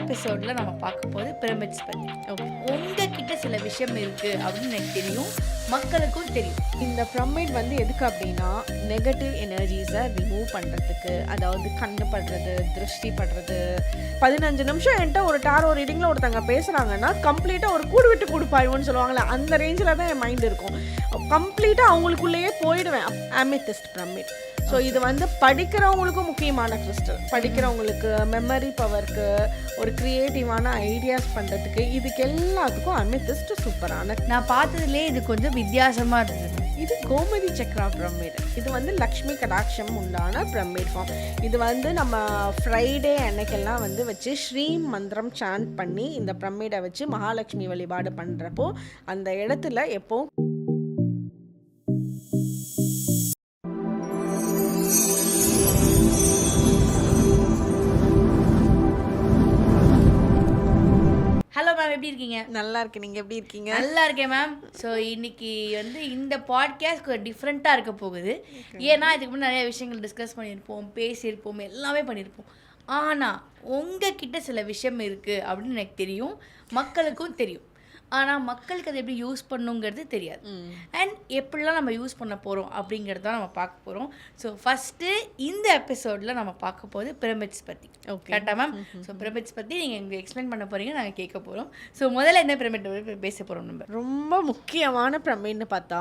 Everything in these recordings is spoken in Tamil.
எபிசோடில் நம்ம பார்க்க போது பிரமிட்ஸ் பற்றி உங்ககிட்ட சில விஷயம் இருக்குது அப்படின்னு எனக்கு தெரியும். மக்களுக்கும் தெரியும். இந்த பிரமிட் வந்து எதுக்கு அப்படின்னா நெகட்டிவ் எனர்ஜிஸை ரிமூவ் பண்ணுறதுக்கு அதாவது கண்ணு படுறது திருஷ்டி படுறது. பதினஞ்சு நிமிஷம் என்கிட்ட ஒரு டாரோ ரீடிங்கில் ஒருத்தங்க பேசுகிறாங்கன்னா கம்ப்ளீட்டாக ஒரு கூடு விட்டு கொடுப்பாயுன்னு சொல்லுவாங்கல்ல அந்த ரேஞ்சில் தான் என் மைண்ட் இருக்கும். கம்ப்ளீட்டாக அவங்களுக்குள்ளேயே போயிடுவேன். அமித்திஸ்ட் பிரமிட் ஸோ இது வந்து படிக்கிறவங்களுக்கும் முக்கியமான கிறிஸ்டல் படிக்கிறவங்களுக்கு மெமரி பவருக்கு ஒரு க்ரியேட்டிவான ஐடியாஸ் பண்ணுறதுக்கு இதுக்கு எல்லாத்துக்கும் அமித்திஸ்ட் சூப்பரான நான் பார்த்ததுலேயே இது கொஞ்சம் வித்தியாசமாக இருந்தது. இது கோமதி சக்ரா பிரமிட் இது வந்து லக்ஷ்மி கடாட்சம் உண்டான பிரமிட் ஃபார்ம் இது வந்து நம்ம ஃப்ரைடே அன்னைக்கெல்லாம் வந்து வச்சு ஸ்ரீ மந்திரம் சாண்ட் பண்ணி இந்த பிரமிடை வச்சு மகாலட்சுமி வழிபாடு பண்ணுறப்போ அந்த இடத்துல எப்போவும் எப்படி இருக்கீங்க? நல்லா இருக்கு நீங்கள் எப்படி இருக்கீங்க? நல்லா இருக்கேன் மேம் ஸோ இன்னைக்கு வந்து இந்த பாட்காஸ்ட் கொஞ்சம் டிஃப்ரெண்ட்டாக இருக்க போகுது. ஏன்னா இதுக்கு முன்னாடி நிறைய விஷயங்கள் டிஸ்கஸ் பண்ணியிருப்போம் பேசியிருப்போம் எல்லாமே பண்ணியிருப்போம். ஆனால் உங்ககிட்ட சில விஷயம் இருக்குது அப்படின்னு எனக்கு தெரியும். மக்களுக்கும் தெரியும். ஆனால் மக்களுக்கு அதை எப்படி யூஸ் பண்ணுங்கிறது தெரியாது. அண்ட் எப்படிலாம் நம்ம யூஸ் பண்ண போகிறோம் அப்படிங்கிறது தான் நம்ம பார்க்க போகிறோம் ஸோ ஃபஸ்ட்டு இந்த எபிசோடில் நம்ம பார்க்க போகுது பிரமிட்ஸ் பற்றி Okay. கரெக்டாக மேம் ஸோ பிரமிட்ஸ் பற்றி நீங்கள் எங்களுக்கு எக்ஸ்பிளைன் பண்ண போகிறீங்க நாங்கள் கேட்க போகிறோம் ஸோ முதல்ல என்ன பிரமிட் பேச போகிறோம் நம்ம? ரொம்ப முக்கியமான பிரமிட்னு பார்த்தா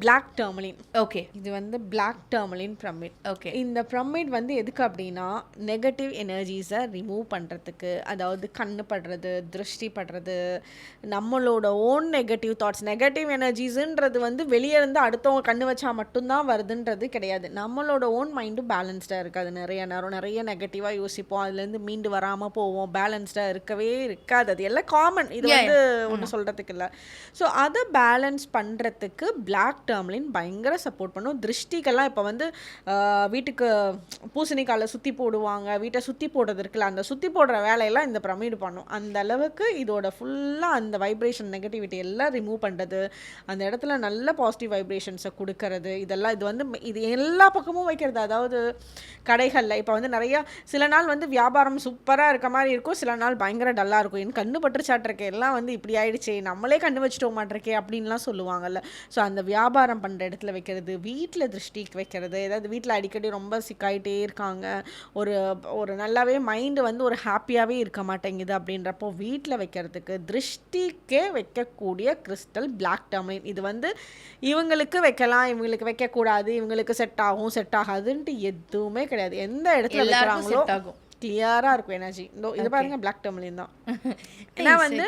பிளாக் டர்மலின் ஓகே இது வந்து பிளாக் டர்மலின் பிரமிட் ஓகே இந்த பிரமிட் வந்து எதுக்கு அப்படின்னா நெகட்டிவ் எனர்ஜிஸை ரிமூவ் பண்ணுறதுக்கு அதாவது கண்ணு படுறது திருஷ்டி படுறது நம்மளோட ஓன் நெகட்டிவ் தாட்ஸ் நெகட்டிவ் எனர்ஜிஸுன்றது வந்து வெளியே இருந்து அடுத்தவங்க கண்ணு வச்சா மட்டும்தான் வருதுன்றது கிடையாது. நம்மளோட ஓன் மைண்டும் பேலன்ஸ்டாக இருக்காது நிறைய நேரம் நிறைய நெகட்டிவாக யோசிப்போம். அதுலேருந்து மீண்டு வராமல் போவோம். பேலன்ஸ்டாக இருக்கவே இருக்காது. அது எல்லாம் காமன் இது வந்து ஒன்றும் சொல்கிறதுக்கு இல்லை. ஸோ அதை பேலன்ஸ் பண்ணுறதுக்கு பிளாக் டர்ம்லின் பயங்கர சப்போர்ட் பண்ணும். திருஷ்டிக்கெல்லாம் இப்போ வந்து வீட்டுக்கு பூசணிக்கால சுற்றி போடுவாங்க. வீட்டை சுற்றி போடுறது இருக்குல்ல அந்த சுற்றி போடுற வேலையெல்லாம் இந்த பிரமிடு பண்ணும். அந்த அளவுக்கு இதோட ஃபுல்லாக அந்த வைப்ரேஷன் நெகட்டிவிட்டி எல்லாம் ரிமூவ் பண்ணுறது அந்த இடத்துல நல்ல பாசிட்டிவ் வைப்ரேஷன்ஸை கொடுக்கறது இதெல்லாம் இது வந்து இது எல்லா பக்கமும் வைக்கிறது. அதாவது கடைகளில் இப்போ வந்து நிறையா சில நாள் வந்து வியாபாரம் சூப்பராக இருக்க மாதிரி இருக்கும் சில நாள் பயங்கர டல்லாக இருக்கும். என் கண்ணு பட்டுருச்சாட்டிருக்கே எல்லாம் வந்து இப்படி ஆயிடுச்சே நம்மளே கண்டு வச்சுட்டோம் மாட்டிருக்கே அப்படின்லாம் சொல்லுவாங்கல்ல. ஸோ அந்த வியாபாரம் பண்ணுற இடத்துல வைக்கிறது வீட்டில் திருஷ்டிக்கு வைக்கிறது ஏதாவது வீட்டில் அடிக்கடி ரொம்ப சிக்காயிட்டே இருக்காங்க ஒரு ஒரு நல்லாவே மைண்டு வந்து ஒரு ஹாப்பியாகவே இருக்க மாட்டேங்குது அப்படின்றப்போ வீட்டில் வைக்கிறதுக்கு திருஷ்டிக்கே வைக்கக்கூடிய கிறிஸ்டல் பிளாக் டர்மைன் இது வந்து இவங்களுக்கு வைக்கலாம் இவங்களுக்கு வைக்கக்கூடாது இவங்களுக்கு செட் ஆகும் செட் ஆகாதுன்ட்டு எதுவுமே கிடையாது. எந்த இடத்துல வைக்கிறாங்களோ செட் ஆகும். கிளியராக இருக்கும் எனர்ஜி இது பாருங்க பிளாக் டர்மலின் தான். ஏன்னா வந்து.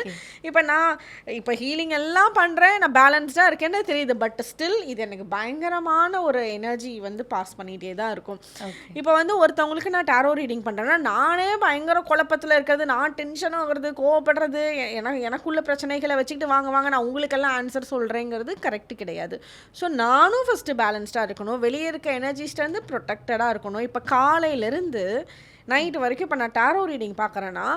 இப்போ நான் இப்போ ஹீலிங் எல்லாம் பண்ணுறேன் நான் பேலன்ஸ்டாக இருக்கேன்னு தெரியுது. பட் ஸ்டில் இது எனக்கு பயங்கரமான ஒரு எனர்ஜி வந்து பாஸ் பண்ணிகிட்டே தான் இருக்கும். இப்போ வந்து ஒருத்தவங்களுக்கு நான் டேரோ ரீடிங் பண்ணுறேன்னா நானே பயங்கர குழப்பத்தில் இருக்கிறது நான் டென்ஷன் ஆகுறது கோவப்படுறது எனக்கு எனக்குள்ள பிரச்சனைகளை வச்சுக்கிட்டு வாங்க வாங்க நான் உங்களுக்கெல்லாம் ஆன்சர் சொல்கிறேங்கிறது கரெக்ட் கிடையாது. ஸோ நானும் ஃபஸ்ட்டு பேலன்ஸ்டாக இருக்கணும். வெளியே இருக்க எனர்ஜிஸ்டேருந்து ப்ரொடெக்டடாக இருக்கணும். இப்போ காலையிலேருந்து நைட்டு வரைக்கும் இப்போ நான் டேரோ ரீடிங் பார்க்குறேன்னா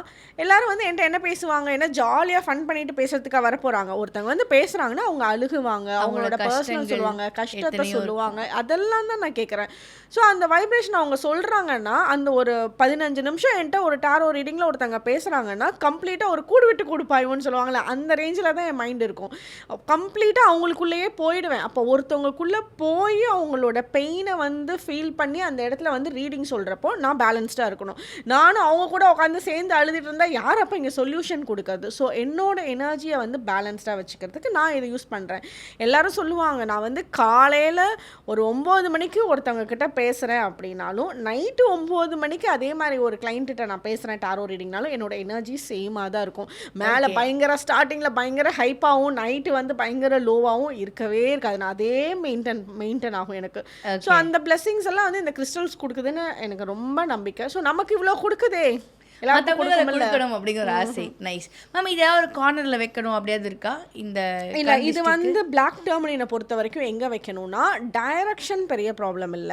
எல்லாரும் வந்து என்கிட்ட என்ன பேசுவாங்க? என்ன ஜாலியாக ஃபன் பண்ணிட்டு பேசுறதுக்காக வர போகிறாங்க ஒருத்தவங்க வந்து பேசுகிறாங்கன்னா அவங்க அழுகுவாங்க அவங்களோட பர்சனல் சொல்லுவாங்க கஷ்டத்தை சொல்லுவாங்க. அதெல்லாம் தான் நான் கேட்குறேன் ஸோ அந்த வைப்ரேஷன் அவங்க சொல்கிறாங்கன்னா அந்த ஒரு பதினஞ்சு நிமிஷம் என்கிட்ட ஒரு டேரோ ரீடிங்கில் ஒருத்தங்க பேசுகிறாங்கன்னா கம்ப்ளீட்டாக ஒரு கூடு விட்டு கொடுப்பாயுன்னு சொல்லுவாங்கல்ல அந்த ரேஞ்சில் தான் என் மைண்ட் இருக்கும். கம்ப்ளீட்டாக அவங்களுக்குள்ளேயே போயிடுவேன். அப்போ ஒருத்தவங்களுக்குள்ளே போய் அவங்களோட பெயினை வந்து ஃபீல் பண்ணி அந்த இடத்துல வந்து ரீடிங் சொல்கிறப்போ நான் பேலன்ஸ்டாக இருக்கணும். நானும் அவங்க கூட உட்காந்து சேர்ந்து அழுதுட்டு இருந்தால் யார் அப்போ இங்கே சொல்யூஷன் கொடுக்கறது ஸோ என்னோட எனர்ஜியை வந்து பேலன்ஸ்டாக வச்சுக்கிறதுக்கு நான் இதை யூஸ் பண்ணுறேன் எல்லாரும் சொல்லுவாங்க நான் வந்து காலையில் ஒரு ஒம்பது மணிக்கு ஒருத்தவங்க கிட்ட பேசுகிறேன் அப்படின்னாலும் நைட்டு ஒம்பது மணிக்கு அதே மாதிரி ஒரு கிளைண்ட்டிட்ட நான் பேசுகிறேன் டாரோ ரீடிங்னாலும் என்னோட எனர்ஜி சேமாக தான் இருக்கும். மேலே. பயங்கர ஸ்டார்டிங்கில் பயங்கர ஹைப்பாகவும் நைட்டு வந்து பயங்கர லோவாகவும் இருக்கவே இருக்காது. நான் அதே மெயின்டைன் மெயின்டைன் ஆகும் எனக்கு. ஸோ அந்த பிளெஸிங்ஸ் எல்லாம் வந்து இந்த கிறிஸ்டல்ஸ் கொடுக்குதுன்னு எனக்கு ரொம்ப நம்பிக்கை. ஸோ நமக்கு இவ்வளோ கொடுக்குதே. எல்லாத்துக்கும் கொடுக்கணும் அப்படிங்கிற ஒரு ஆசை. நைஸ் மேம் இதாவது ஒரு கார்னரில் வைக்கணும் அப்படியாவது இருக்கா? இந்த இல்ல இது வந்து பிளாக் டெர்மினை பொறுத்த வரைக்கும் எங்க வைக்கணும்னா டைரக்ஷன் பெரிய ப்ராப்ளம் இல்ல.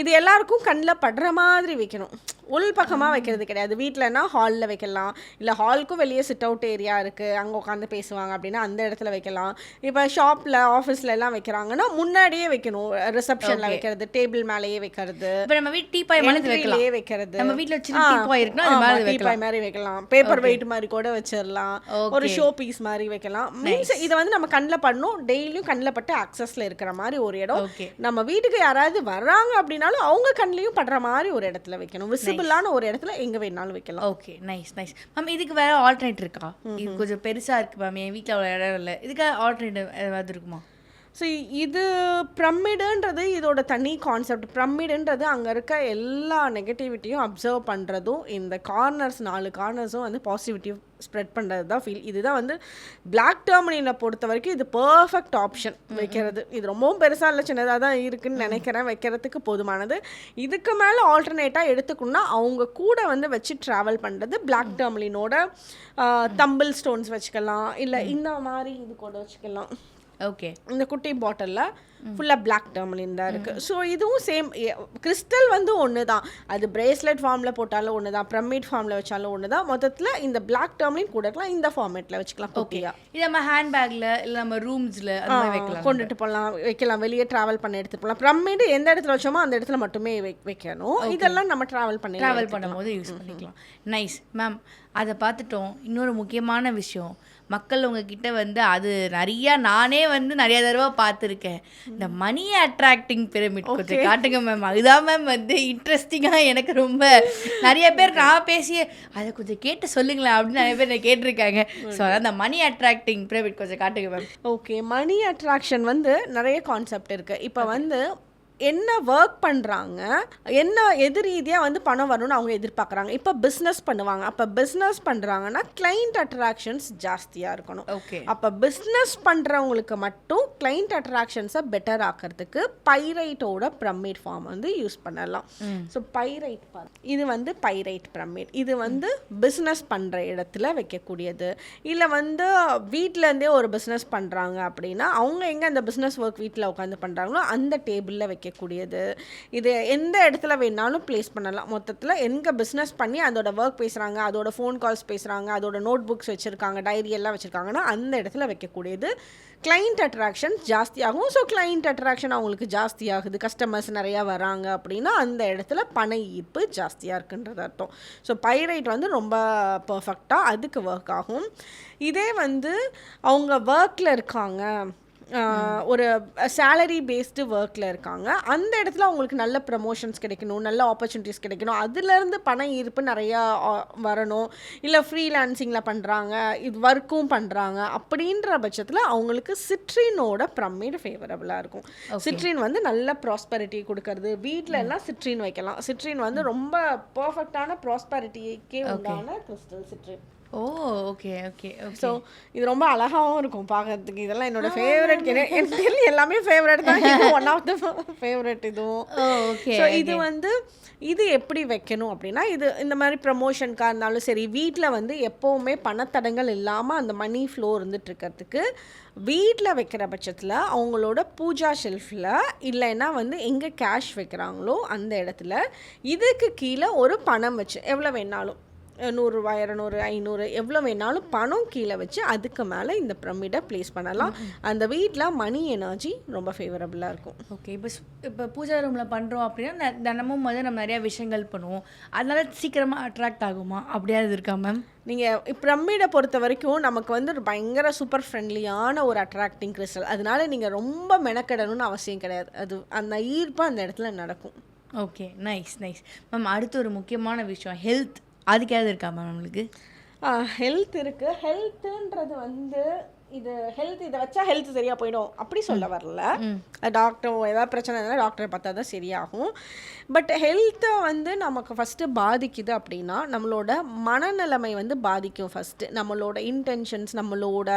இது எல்லாருக்கும் கண்ணில் படுற மாதிரி வைக்கணும். உள் பக்கமாக வைக்கிறது கிடையாது. வீட்டிலனா ஹாலில் வைக்கலாம். இல்லை ஹாலுக்கும் வெளியே சிட் அவுட் ஏரியா இருக்குது அங்கே உட்காந்து பேசுவாங்க அப்படின்னா அந்த இடத்துல வைக்கலாம். இப்போ ஷாப்பில் ஆஃபீஸில் எல்லாம் வைக்கிறாங்கன்னா முன்னாடியே வைக்கணும். ரிசப்ஷனில் வைக்கிறது டேபிள் மேலேயே வைக்கிறது. இப்போ நம்ம வீட்டு டீ பாய் மேலே வைக்கலாம். entryலயே வைக்கிறது. நம்ம வீட்ல சின்ன டீ பாய் இருக்குன்னா அது மேலே மாதிரி வைக்கலாம். பேப்பர் வெயிட் மாதிரி கூட வச்சிடலாம் ஒரு ஷோ பீஸ் மாதிரி வைக்கலாம். மீன்ஸ் இதை வந்து நம்ம கண்ணில் பண்ணணும். டெய்லியும் கண்ணில் பட்டு அக்சஸ்ல இருக்கிற மாதிரி ஒரு இடம். நம்ம வீட்டுக்கு யாராவது வர்றாங்க அப்படின்னாலும் அவங்க கண்ணிலையும் படுற மாதிரி ஒரு இடத்துல வைக்கணும். விசிபிளான ஒரு இடத்துல எங்க வேணாலும் வைக்கலாம். ஓகே நைஸ் நைஸ் மேம் இதுக்கு வேற ஆல்டர்னேட் இருக்கா? இது கொஞ்சம் பெருசா இருக்கு மேம் என் வீட்டில் அவ்வளோ இடம் இல்லை. இதுக்கு ஆல்டர்னேட்டிவ் ஏதாவது இருக்குமா? ஸோ இது ப்ரமிடுன்றது இதோட தனி கான்செப்ட் ப்ரமிடுன்றது அங்கே இருக்க எல்லா நெகட்டிவிட்டியும் அப்சர்வ் பண்ணுறதும் இந்த கார்னர்ஸ் நாலு கார்னர்ஸும் வந்து பாசிட்டிவிட்டி ஸ்ப்ரெட் பண்ணுறது தான் ஃபீல் இதுதான் வந்து பிளாக் டெர்மினியில் பொறுத்த வரைக்கும் இது பர்ஃபெக்ட் ஆப்ஷன் வைக்கிறது. இது ரொம்பவும் பெருசாக இல்லை சின்னதாக தான் இருக்குன்னு நினைக்கிறேன். வைக்கிறதுக்கு போதுமானது இதுக்கு மேலே ஆல்டர்னேட்டாக எடுத்துக்கணும்னா அவங்க கூட வந்து வச்சு ட்ராவல் பண்ணுறது பிளாக் டெர்மினோட தம்பிள் ஸ்டோன்ஸ் வச்சுக்கலாம். இல்லை இந்த மாதிரி இது கூட வச்சுக்கலாம். ஓகே இந்த குட்டி பாட்டிலில் ஃபுல்லாக பிளாக் டெர்மலின் தான் இருக்குது ஸோ இதுவும் சேம் கிறிஸ்டல் வந்து ஒன்று தான் அது பிரேஸ்லெட் ஃபார்மில் போட்டாலும் ஒன்று தான் பிரமிட் ஃபார்மில் வச்சாலும் ஒன்று தான் மொத்தத்தில் இந்த பிளாக் டெர்மலின் கூட இருக்கலாம் இந்த ஃபார்மேட்டில் வச்சுக்கலாம் குட்டியாக இது நம்ம ஹேண்ட்பேக்ல இல்ல நம்ம ரூம்ஸ்ல வைக்கலாம். கொண்டுட்டு போகலாம் வைக்கலாம். வெளியே ட்ராவல் பண்ணி எடுத்துட்டு போகலாம் பிரமிடு எந்த இடத்துல வச்சோமோ அந்த இடத்துல மட்டுமே வைக்கணும். இதெல்லாம் நம்ம ட்ராவல் பண்ணி ட்ராவல் பண்ணும்போது யூஸ் பண்ணிக்கலாம். நைஸ் மேம் அதை பார்த்துட்டோம். இன்னொரு முக்கியமான விஷயம். மக்கள் உங்ககிட்ட வந்து அது நிறையா நானே வந்து நிறைய தடவை பார்த்துருக்கேன். இந்த மணி அட்ராக்டிங் பிரமிட் கொஞ்சம் காட்டுங்க மேம் அதுதான் மேம் வந்து இன்ட்ரெஸ்டிங்காக எனக்கு ரொம்ப நிறைய பேர் நான் பேசி அதை கொஞ்சம் கேட்டு சொல்லுங்களேன் அப்படின்னு நிறைய பேர் என்னை கேட்டிருக்காங்க. ஸோ அதான் அந்த மணி அட்ராக்டிங் பிரமிட் கொஞ்சம் காட்டுங்க மேம் ஓகே மணி அட்ராக்ஷன் வந்து நிறைய கான்செப்ட் இருக்குது இப்போ வந்து என்ன ஒர்க் பண்ணுறாங்க என்ன எது ரீதியாக வந்து பணம் வரணும்னு அவங்க எதிர்பார்க்குறாங்க. இப்போ பிஸ்னஸ் பண்ணுவாங்க. அப்போ பிஸ்னஸ் பண்ணுறாங்கன்னா கிளைண்ட் அட்ராக்ஷன்ஸ் ஜாஸ்தியாக இருக்கணும். ஓகே அப்போ பிஸ்னஸ் பண்ணுறவங்களுக்கு மட்டும் கிளைண்ட் அட்ராக்ஷன்ஸை பெட்டர் ஆக்கிறதுக்கு பைரைட்டோட பிரமிட் ஃபார்ம் வந்து யூஸ் பண்ணலாம். ஸோ பைரைட் இது வந்து பைரைட் பிரமிட் இது வந்து பிஸ்னஸ் பண்ணுற இடத்துல வைக்கக்கூடியது. இல்லை வந்து வீட்டிலேருந்தே ஒரு பிஸ்னஸ் பண்ணுறாங்க அப்படின்னா அவங்க எங்கே அந்த பிஸ்னஸ் ஒர்க் வீட்டில் உட்காந்து பண்ணுறாங்களோ அந்த டேபிளில் வைக்கக்கூடியது. இது எந்த இடத்துல வேணாலும் ப்ளேஸ் பண்ணலாம். மொத்தத்தில் எங்கே பிஸ்னஸ் பண்ணி அதோட ஒர்க் பேசுகிறாங்க அதோட ஃபோன் கால்ஸ் பேசுகிறாங்க அதோட நோட் புக்ஸ் வச்சுருக்காங்க டைரி எல்லாம் வச்சுருக்காங்கன்னா அந்த இடத்துல வைக்கக்கூடியது. கிளைண்ட் அட்ராக்ஷன் ஜாஸ்தியாகும். ஸோ கிளைண்ட் அட்ராக்ஷன் அவங்களுக்கு ஜாஸ்தியாகுது. கஸ்டமர்ஸ் நிறையா வராங்க அப்படின்னா அந்த இடத்துல பண ஈர்ப்பு ஜாஸ்தியாக இருக்குன்றது அர்த்தம். ஸோ பைரைட் வந்து ரொம்ப பர்ஃபெக்டாக அதுக்கு ஒர்க் ஆகும். இதே வந்து அவங்க ஒர்க்கில் இருக்காங்க. ஒரு சேலரி பேஸ்டு ஒர்க்கில் இருக்காங்க. அந்த இடத்துல அவங்களுக்கு நல்ல ப்ரமோஷன்ஸ் கிடைக்கணும் நல்ல ஆப்பர்ச்சுனிட்டிஸ் கிடைக்கணும். அதுலேருந்து பண ஈர்ப்பு நிறையா வரணும். இல்லை ஃப்ரீலான்சிங்கில் பண்ணுறாங்க இது ஒர்க்கும் பண்ணுறாங்க அப்படின்ற பட்சத்தில் அவங்களுக்கு சிட்ரினோட ப்ரமிட் ஃபேவரபுளாக இருக்கும். சிட்ரின் வந்து நல்ல ப்ராஸ்பரிட்டி கொடுக்கறது. வீட்டில எல்லாம் சிட்ரின் வைக்கலாம். சிட்ரின் வந்து ரொம்ப பர்ஃபெக்டான ப்ராஸ்பரிட்டிக்கே உண்டான crystal citrine oh okay okay so இது ரொம்ப அழகாவும் இருக்கும் பார்க்கறதுக்கு. இதெல்லாம் என்னோட ஃபேவரட் எனக்கு எல்லாமே ஃபேவரட் தான். ஒன் ஆஃப் த ஃபேவரட் இதுவும். ஓகே ஸோ இது வந்து இது எப்படி வைக்கணும் அப்படின்னா இது இந்த மாதிரி ப்ரமோஷனுக்காக இருந்தாலும் சரி வீட்டில் வந்து எப்போவுமே பணத்தடங்கள் இல்லாமல் அந்த மணி ஃப்ளோ இருந்துட்டு இருக்கிறதுக்கு வீட்டில் வைக்கிற பட்சத்தில் அவங்களோட பூஜா ஷெல்ஃபில் இல்லைன்னா வந்து எங்கே கேஷ் வைக்கிறாங்களோ அந்த இடத்துல இதுக்கு கீழே ஒரு பணம் வச்சு எவ்வளோ வேணாலும். நூறுரூவா இரநூறு ஐநூறு எவ்வளோ வேணாலும் பணம் கீழே வச்சு அதுக்கு மேலே இந்த பிரமிடை ப்ளேஸ் பண்ணலாம். அந்த வீட்டில் மணி எனர்ஜி ரொம்ப ஃபேவரபுளாக இருக்கும். ஓகே இப்போ இப்போ பூஜா ரூமில் பண்ணுறோம் அப்படின்னா தினமும் வந்து நம்ம நிறைய விஷயங்கள் பண்ணுவோம். அதனால சீக்கிரமாக அட்ராக்ட் ஆகுமா? அப்படியாவது இருக்கா மேம் நீங்கள் பிரமிடை பொறுத்த வரைக்கும் நமக்கு வந்து ஒரு பயங்கர சூப்பர் ஃப்ரெண்ட்லியான ஒரு அட்ராக்டிங் கிறிஸ்டல் அதனால நீங்கள் ரொம்ப மெனக்கெடணும்னு அவசியம் கிடையாது. அது அந்த ஈர்ப்பு அந்த இடத்துல நடக்கும். ஓகே நைஸ் நைஸ் மேம் அடுத்து ஒரு முக்கியமான விஷயம் ஹெல்த் அதுக்காவது இருக்கா மேம் நம்மளுக்கு ஹெல்த் இருக்குது ஹெல்த்துன்றது வந்து இது ஹெல்த் இதை வச்சா ஹெல்த் சரியாக போயிடும். அப்படி சொல்ல வரல. டாக்டர் ஏதாவது பிரச்சனை இருந்தால் டாக்டரை பார்த்தா தான் சரியாகும். பட் ஹெல்த்தை வந்து நமக்கு ஃபஸ்ட்டு பாதிக்குது அப்படின்னா நம்மளோட மனநிலைமை வந்து பாதிக்கும் ஃபஸ்ட்டு நம்மளோட இன்டென்ஷன்ஸ் நம்மளோட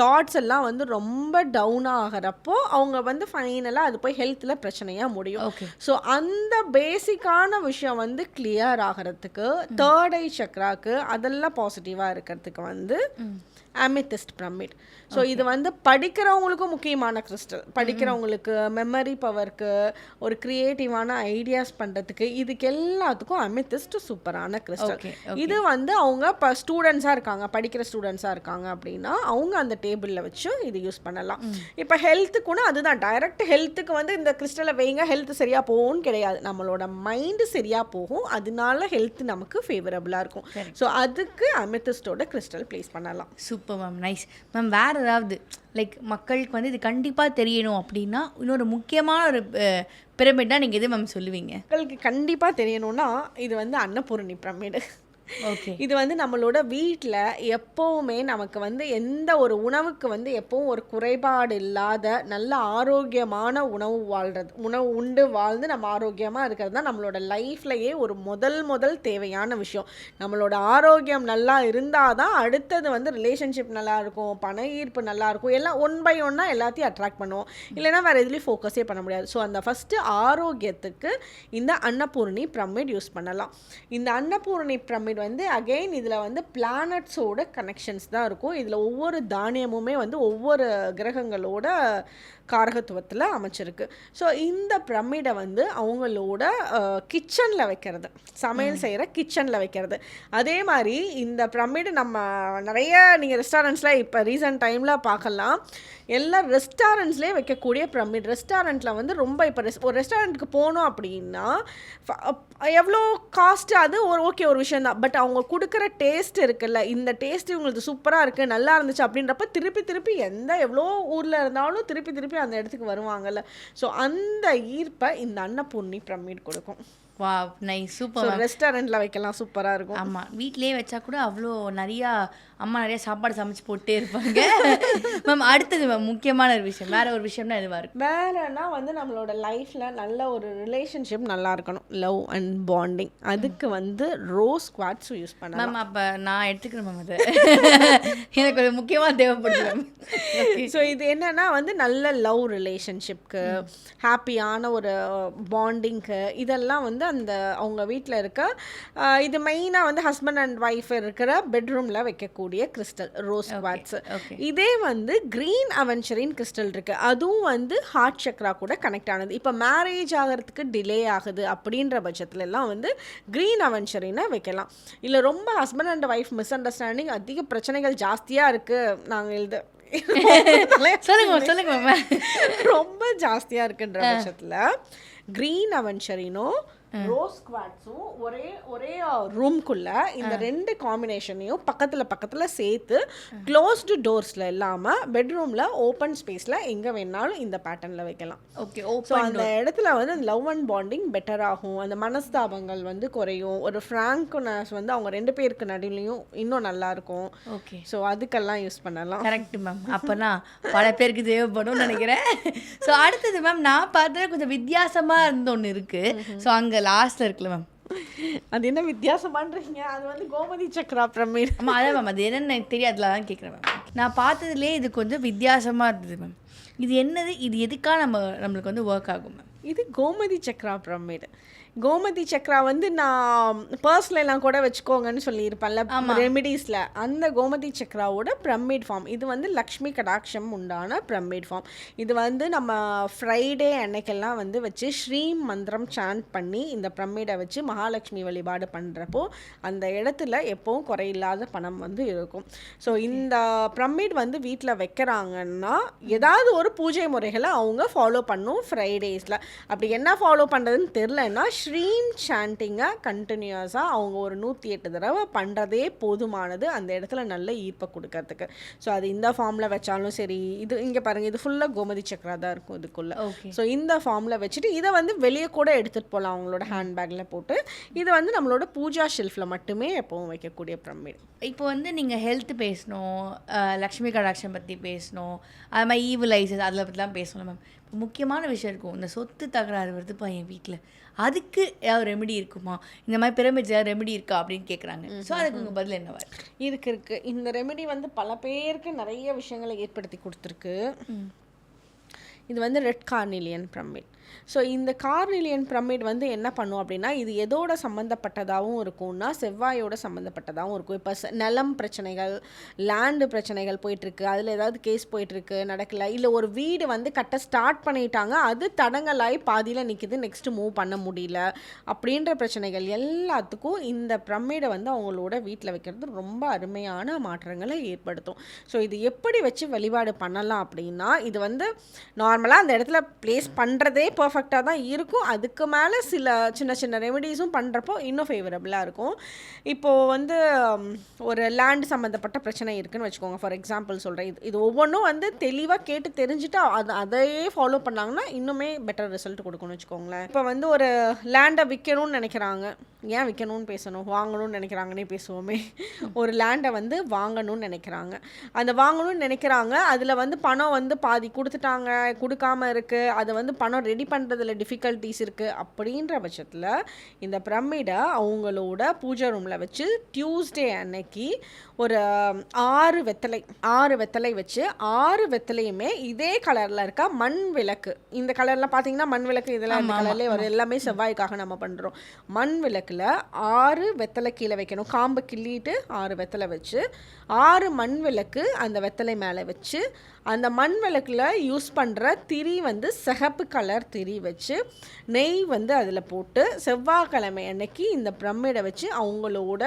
தாட்ஸ் எல்லாம் வந்து ரொம்ப டவுன் ஆகிறப்போ அவங்க வந்து ஃபைனலாக அது போய் ஹெல்த்தில் பிரச்சனையாக முடியும். ஸோ அந்த பேசிக்கான விஷயம் வந்து கிளியர் ஆகிறதுக்கு தேர்ட் ஐ சக்ராக்கு அதெல்லாம் பாசிட்டிவாக இருக்கிறதுக்கு வந்து அமித்திஸ்ட் பிரமிட் ஸோ இது வந்து படிக்கிறவங்களுக்கும் முக்கியமான கிறிஸ்டல் படிக்கிறவங்களுக்கு மெமரி பவருக்கு ஒரு க்ரியேட்டிவான ஐடியாஸ் பண்ணுறதுக்கு இதுக்கு எல்லாத்துக்கும் அமித்திஸ்ட் சூப்பரான கிறிஸ்டல் இது வந்து அவங்க இப்போ ஸ்டூடெண்ட்ஸாக இருக்காங்க படிக்கிற ஸ்டூடெண்ட்ஸாக இருக்காங்க அப்படின்னா அவங்க அந்த டேபிளில் வச்சு இது யூஸ் பண்ணலாம். இப்போ ஹெல்த்துக்குன்னு அதுதான். டைரக்ட் ஹெல்த்துக்கு வந்து இந்த கிறிஸ்டலை வைங்க ஹெல்த் சரியாக போகும்னு கிடையாது. நம்மளோட மைண்டு சரியாக போகும். அதனால ஹெல்த் நமக்கு ஃபேவரபுளாக இருக்கும். ஸோ அதுக்கு அமித்திஸ்டோட கிறிஸ்டல் ப்ளேஸ் பண்ணலாம். சூப்பர் மேம் நைஸ் மேம் வேற ஏதாவது லைக் மக்களுக்கு வந்து இது கண்டிப்பாக தெரியணும் அப்படின்னா இன்னொரு முக்கியமான ஒரு பிரமிட்னா நீங்கள் எது மேம் சொல்லுவீங்க? மக்களுக்கு கண்டிப்பாக தெரியணும்னா இது வந்து அன்னபூரணி பிரமிடு. இது வந்து நம்மளோட வீட்டில் எப்போவுமே நமக்கு வந்து எந்த ஒரு உணவுக்கு வந்து எப்பவும் ஒரு குறைபாடு இல்லாத நல்ல ஆரோக்கியமான உணவு வாழ்றது உணவு உண்டு வாழ்ந்து நம்ம ஆரோக்கியமாக இருக்கிறது தான் நம்மளோட லைஃப்லையே ஒரு முதல் முதல் தேவையான விஷயம். நம்மளோட ஆரோக்கியம் நல்லா இருந்தால் தான் அடுத்தது வந்து ரிலேஷன்ஷிப் நல்லா இருக்கும் பண ஈர்ப்பு நல்லா இருக்கும். எல்லாம் ஒன் பை ஒன்னாக எல்லாத்தையும் அட்ராக்ட் பண்ணுவோம். இல்லைன்னா வேறு எதுலேயும் ஃபோக்கஸே பண்ண முடியாது. ஸோ அந்த ஃபஸ்ட்டு ஆரோக்கியத்துக்கு இந்த அன்னபூரணி பிரமிட் யூஸ் பண்ணலாம். இந்த அன்னபூரணி பிரமிட் வந்து அகெயின் இதில் வந்து பிளானட்ஸோட கனெக்ஷன்ஸ் தான் இருக்கும். இதில் ஒவ்வொரு தானியமுமே வந்து ஒவ்வொரு கிரகங்களோட காரகத்துவத்தில் அமைச்சிருக்கு. ஸோ இந்த பிரமிடை வந்து அவங்களோட கிச்சனில் வைக்கிறது. சமையல் செய்கிற கிச்சனில் வைக்கிறது. அதே மாதிரி இந்த பிரமிடு நம்ம நிறைய நீங்கள் ரெஸ்டாரண்ட்ஸில் இப்போ ரீசன்ட் டைமில் பார்க்கலாம் எல்லா ரெஸ்டாரண்ட்ஸ்லேயே வைக்கக்கூடிய பிரமிட். ரெஸ்டாரண்ட்டில் வந்து ரொம்ப இப்போ ரெஸ் ஒரு ரெஸ்டாரண்ட்டுக்கு போனோம் அப்படின்னா எவ்வளோ காஸ்ட் அது ஒரு ஓகே ஒரு விஷயம் தான். பட் அவங்க கொடுக்குற டேஸ்ட் இருக்குல்ல இந்த டேஸ்ட் இவங்களுக்கு சூப்பராக இருக்குது நல்லா இருந்துச்சு அப்படின்றப்ப திருப்பி திருப்பி எந்த எவ்வளோ ஊரில் இருந்தாலும் திருப்பி திருப்பி அந்த இடத்துக்கு வருவாங்கல்ல. ஸோ அந்த ஈர்ப்பை இந்த அன்னபூர்ணி பிரமிட் கொடுக்கும். வா நைஸ் சூப்பர் ரெஸ்டாரண்ட்டில் வைக்கலாம் சூப்பராக இருக்கும். ஆமாம் வீட்லயே வச்சா கூட அவ்வளோ நிறையா அம்மா நிறைய சாப்பாடு சமைச்சு போட்டே இருப்பாங்க. மேம் அடுத்தது மேம் முக்கியமான ஒரு விஷயம். வேற ஒரு விஷயம்னா எதுவாக இருக்கும்? வேறனா வந்து நம்மளோட லைஃப்பில் நல்ல ஒரு ரிலேஷன்ஷிப் நல்லா இருக்கணும். லவ் அண்ட் பாண்டிங் அதுக்கு வந்து ரோஸ் குவாட்ஸ் யூஸ் பண்ணலாம். மேம் அப்போ நான் எடுத்துக்கிறேன் மேம் அது. எனக்கு ஒரு முக்கியமாக தேவைப்படுது ஸோ இது என்னன்னா வந்து நல்ல லவ் ரிலேஷன்ஷிப்க்கு ஹாப்பியான ஒரு பாண்டிங்க்கு இதெல்லாம் வந்து அந்த அவங்க வீட்டில் இருக்க ஆஹ், இது மெயினாக வந்து ஹஸ்பண்ட் அண்ட் ஒய்ஃப் இருக்கிற பெட்ரூமில் வைக்கக்கூடிய கிறிஸ்டல் ரோஸ் குவாட்ஸ். இதே வந்து க்ரீன் அவென்ச்சரின் கிறிஸ்டல் இருக்கு. அதுவும் வந்து ஹார்ட் சக்ரா கூட கனெக்ட் ஆனது. இப்போ மேரேஜ் ஆகிறதுக்கு டிலே ஆகுது அப்படின்ற பட்சத்துல எல்லாம் வந்து க்ரீன் அவென்ச்சரினை வைக்கலாம். இல்லை ரொம்ப husband and wife misunderstanding அதிக பிரச்சனைகள் ஜாஸ்தியாக இருக்கு. நாங்கள் இது சொல்லுங்க சொல்லுங்க ரொம்ப ஜாஸ்தியா இருக்குன்ற பட்சத்துல கிரீன் அவென்ச்சரினும் ரோஸ் குவாட்ஸும் ஒரே ஒரே ரூம்குள்ள இந்த ரெண்டு காம்பினேஷனையும் பக்கத்துல பக்கத்துல சேர்த்து க்ளோஸ்டு டோர்ஸ்ல இல்லாம பெட்ரூம்ல ஓப்பன் ஸ்பேஸ்ல எங்க வேணாலும் இந்த பேட்டர்ன்ல வைக்கலாம். ஓகே ஸோ அந்த இடத்துல வந்து லவ் அண்ட் பாண்டிங் பெட்டர் ஆகும். அந்த மனஸ்தாபங்கள் வந்து குறையும். ஒரு ஃப்ராங்க்னஸ் வந்து அவங்க ரெண்டு பேருக்கு நடுவுலையும் இன்னும் நல்லா இருக்கும். ஓகே ஸோ அதுக்கெல்லாம் யூஸ் பண்ணலாம். கரெக்ட் மேம் அப்போனா பல பேருக்கு தேவைப்படும்னு நினைக்கிறேன். ஸோ அடுத்தது மேம் நான் பார்த்தது கொஞ்சம் வித்தியாசமாக இருந்த ஒன்று இருக்குது ஸோ அங்கே லாஸ்ட்டில் இருக்குல்ல மேம் அது என்ன வித்தியாசமான்றீங்க? அது வந்து கோமதி சக்ரா பிரமிட். ஆமாம் அதான் மேம் அது என்னன்னு எனக்கு தெரியாதுல தான் கேட்குறேன் மேம் நான் பார்த்ததுலேயே இது கொஞ்சம் வித்தியாசமாக இருந்தது மேம் இது என்னது? இது எதுக்காக நம்ம நம்மளுக்கு வந்து ஒர்க் ஆகும் மேம் இது கோமதி சக்ரா பிரமிட். கோமதி சக்ரா வந்து நான் பர்ஸ்ல எல்லாம் கூட வச்சுக்கோங்கன்னு சொல்லியிருப்பேன்ல ரெமிடிஸில் அந்த கோமதி சக்ராவோட பிரமிட் ஃபார்ம் இது வந்து லக்ஷ்மி கடாட்சம் உண்டான பிரமிட் ஃபார்ம் இது வந்து நம்ம ஃப்ரைடே அன்னைக்கெல்லாம் வந்து வச்சு ஸ்ரீ மந்திரம் சாண்ட் பண்ணி இந்த பிரமிடை வச்சு மகாலட்சுமி வழிபாடு பண்ணுறப்போ அந்த இடத்துல எப்பவும் குறையில்லாத பணம் வந்து இருக்கும். ஸோ இந்த பிரமிட் வந்து வீட்டில் வைக்கிறாங்கன்னா ஏதாவது ஒரு பூஜை முறைகளை அவங்க ஃபாலோ பண்ணும் ஃப்ரைடேஸில் அப்படி என்ன ஃபாலோ பண்ணுறதுன்னு தெரிலன்னா ஸ்ரீம் சாண்டிங்கை கண்டினியூஸாக அவங்க ஒரு நூற்றி எட்டு தடவை பண்ணுறதே போதுமானது அந்த இடத்துல நல்ல ஈர்ப்பை கொடுக்கறதுக்கு. ஸோ அது இந்த ஃபார்மில் வச்சாலும் சரி இது இங்கே பாருங்கள் இது ஃபுல்லாக கோமதி சக்கரா தான் இருக்கும் இதுக்குள்ளே. ஓகே ஸோ இந்த ஃபார்மில் வச்சுட்டு இதை வந்து வெளியே கூட எடுத்துகிட்டு போகலாம் அவங்களோட ஹேண்ட்பேக்கில் போட்டு. இது வந்து நம்மளோட பூஜா ஷெல்ஃபில் மட்டுமே எப்பவும் வைக்கக்கூடிய பிரமிட். இப்போ வந்து நீங்கள் ஹெல்த் பேசணும் லக்ஷ்மி கடாட்சம் பற்றி பேசணும் அது மாதிரி ஈவில் ஐசஸ் அதில் பற்றிலாம் பேசணும் மேம் இப்போ முக்கியமான விஷயம் இருக்கும் இந்த சொத்து தகராறு வருதுப்பா என் வீட்டில் அதுக்கு ஏதாவது ரெமெடி இருக்குமா? இந்த மாதிரி பிரமிட்ஸ் ஏதாவது ரெமெடி இருக்கா அப்படின்னு கேட்குறாங்க ஸோ அதுக்கு உங்கள் பதில் என்னவா இருக்கு? இருக்கு இருக்கு. இந்த ரெமெடி வந்து பல பேருக்கு நிறைய விஷயங்களை ஏற்படுத்தி கொடுத்துருக்கு. இது வந்து ரெட் கார்னிலியன் பிரமிட் ஸோ இந்த கார்னிலியன் பிரமிட் வந்து என்ன பண்ணும் அப்படின்னா இது எதோட சம்மந்தப்பட்டதாகவும் இருக்கும்னா செவ்வாயோட சம்மந்தப்பட்டதாகவும் இருக்கும். இப்போ நிலம் பிரச்சனைகள் லேண்டு பிரச்சனைகள் போயிட்டுருக்கு. அதில் ஏதாவது கேஸ் போயிட்டுருக்கு நடக்கல. இல்லை ஒரு வீடு வந்து கட்ட ஸ்டார்ட் பண்ணிட்டாங்க அது தடங்கலாகி பாதியில் நிற்கிது நெக்ஸ்ட்டு மூவ் பண்ண முடியல. அப்படின்ற பிரச்சனைகள் எல்லாத்துக்கும் இந்த பிரமிடை வந்து அவங்களோட வீட்டில் வைக்கிறது ரொம்ப அருமையான மாற்றங்களை ஏற்படுத்தும். ஸோ இது எப்படி வச்சு வழிபாடு பண்ணலாம் அப்படின்னா இது வந்து நார்மலாக அந்த இடத்துல ப்ளேஸ் பண்ணுறதே பர்ஃபெக்டாக தான் இருக்கும். அதுக்கு மேலே சில சின்ன சின்ன ரெமெடிஸும் பண்ணுறப்போ இன்னும் ஃபேவரபுளாக இருக்கும். இப்போது வந்து ஒரு லேண்ட் சம்மந்தப்பட்ட பிரச்சனை இருக்குதுன்னு வச்சுக்கோங்க. ஃபார் எக்ஸாம்பிள் சொல்கிறேன் இது இது ஒவ்வொன்றும் வந்து தெளிவாக கேட்டு தெரிஞ்சுட்டு அது அதையே ஃபாலோ பண்ணாங்கன்னா இன்னுமே பெட்டர் ரிசல்ட் கொடுக்கணும்னு வச்சுக்கோங்களேன். இப்போ வந்து ஒரு லேண்டை விற்கணும்னு நினைக்கிறாங்க. ஏன் விற்கணும்னு பேசணும்? வாங்கணும்னு நினைக்கிறாங்கன்னே பேசுவோமே. ஒரு லேண்டை வந்து வாங்கணும்னு நினைக்கிறாங்க. அந்த வாங்கணும்னு நினைக்கிறாங்க. அதில் வந்து பணம் வந்து பாதி கொடுத்துட்டாங்க. கொடுக்காம இருக்குது அதை வந்து பணம் ரெடி பண்ணுறதுல டிஃபிகல்ட்டிஸ் இருக்குது அப்படின்ற பட்சத்தில் இந்த பிரமிடை அவங்களோட பூஜை ரூமில் வச்சு டியூஸ்டே அன்னைக்கு ஒரு ஆறு வெத்தலை ஆறு வெத்தலை வச்சு ஆறு வெத்தலையுமே இதே கலரில் இருக்க மண் விளக்கு. இந்த கலரில் பார்த்தீங்கன்னா மண் விளக்கு இதெல்லாம் இந்த கலர்லேயே வரும். எல்லாமே செவ்வாய்க்காக நம்ம பண்ணுறோம் மண் விளக்கில் ஆறு வெத்தலை கீழே வைக்கணும். காம்பை கிள்ளிட்டு ஆறு வெத்தலை வச்சு ஆறு மண் விளக்கு அந்த வெத்தலை மேலே வச்சு அந்த மண் விளக்கில் யூஸ் பண்ணுற திரி வந்து சிகப்பு கலர் திரி வச்சு நெய் வந்து அதில் போட்டு செவ்வாய்க்கிழமை அன்னைக்கு இந்த பிரமிடை வச்சு அவங்களோட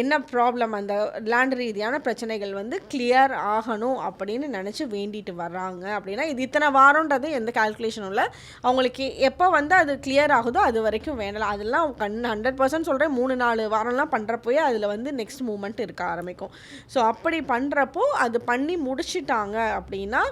என்ன ப்ராப்ளம் அந்த லேண்ட் ரீதியான பிரச்சனைகள் வந்து கிளியர் ஆகணும் அப்படின்னு நினச்சி வேண்டிட்டு வர்றாங்க. அப்படின்னா இது இத்தனை வாரம்ன்றது எந்த கால்குலேஷனும் இல்லை. அவங்களுக்கு எப்போ வந்து அது கிளியர் ஆகுதோ அது வரைக்கும் வேணலாம். அதெல்லாம் கண் ஹண்ட்ரட் பர்சன்ட் சொல்கிறேன் மூணு நாலு வாரம்லாம் பண்ணுறப்போயே அதில் வந்து நெக்ஸ்ட் மூமெண்ட் இருக்க ஆரம்பிக்கும். ஸோ அப்படி பண்ணுறப்போ அது பண்ணி முடிச்சிட்டாங்க அப்படின்னா